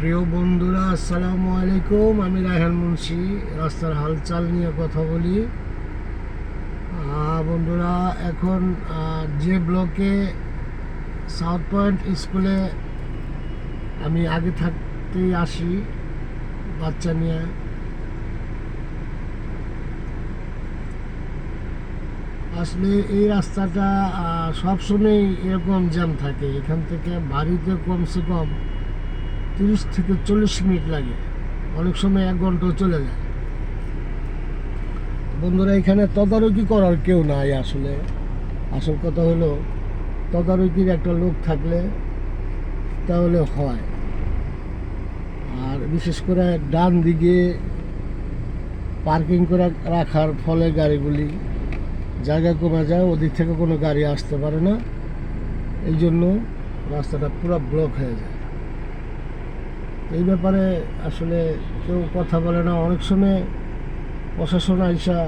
প্রিয় বন্ধুরা, আসসালামু আলাইকুম। আমি রায়হান মুন্সি, রাস্তার হালচাল নিয়ে কথা বলি। বন্ধুরা, এখন যে ব্লকে সাউথ পয়েন্ট স্কুলে আমি আগে থাকতেই আসি বাচ্চা নিয়ে। আসলে এই রাস্তাটা সবসময় এরকম জ্যাম থাকে। এখান থেকে বাড়িতে কমসে কম তিরিশ থেকে চল্লিশ মিনিট লাগে। অনেক সময় এক ঘন্টাও চলে যায়। বন্ধুরা, এখানে তদারকি করার কেউ নাই আসলে। আসল কথা হলো, তদারকির একটা লোক থাকলে তাহলে হয়। আর বিশেষ করে ডান দিকে পার্কিং করে রাখার ফলে গাড়িগুলি জায়গা কমে যায়, ওদিক থেকে কোনো গাড়ি আসতে পারে না। এই জন্য রাস্তাটা পুরো ব্লক হয়ে যায়। এই ব্যাপারে আসলে কেউ কথা বলে না। অনেক সময় প্রশাসন আইসা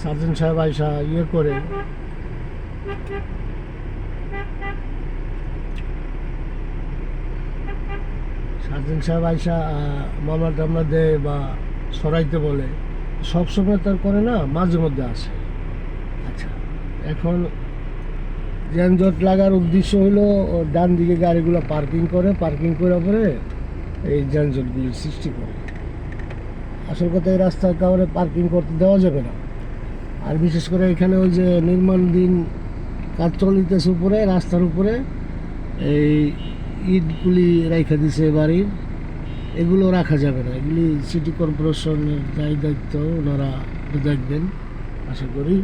সার্জন সাহেব আইসা ইয়ে করে। সার্জন সাহেব আইসা মামলা টামলা দেয় বা সরাইতে বলে। সব সময় তার করে না, মাঝে মধ্যে আসে। আচ্ছা এখন যানজট লাগার উদ্দেশ্য হলো ডান দিকে গাড়িগুলো পার্কিং করে পার্কিং করার পরে এই যানজটগুলির সৃষ্টি করে। আসল কথা, এই রাস্তায় কাউরে পার্কিং করতে দেওয়া যাবে না। আর বিশেষ করে এখানে ওই যে নির্মাণ দিন কাজ চলিতেছে উপরে, রাস্তার উপরে, এই ইটগুলি রেখে দিছে বাড়ির, এগুলো রাখা যাবে না। এগুলি সিটি কর্পোরেশনের দায় দায়িত্ব, ওনারা দেখবেন, আশা করি।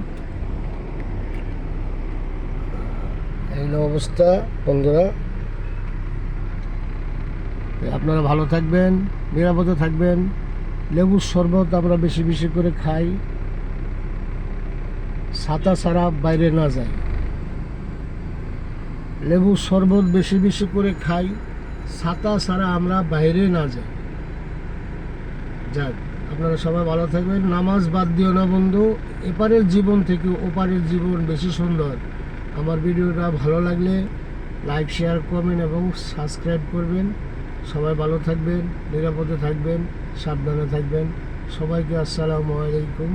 এই অবস্থা, বন্ধুরা। আপনারা ভালো থাকবেন, নিরাপদে থাকবেন। লেবুর শরবত আমরা বেশি বেশি করে খাই। ছাতা ছাড়া বাইরে না যাই। লেবুর শরবত বেশি বেশি করে খাই। ছাতা ছাড়া আমরা বাইরে না যাই। যাক, আপনারা সবাই ভালো থাকবেন। নামাজ বাদ দিও না, বন্ধু। এপারের জীবন থেকে ওপারের জীবন বেশি সুন্দর। আমার ভিডিওটা ভালো লাগলে লাইক, শেয়ার করবেন এবং সাবস্ক্রাইব করবেন। সবাই ভালো থাকবেন, নিরাপদে থাকবেন, সাবধানে থাকবেন। সবাইকে আসসালামু আলাইকুম।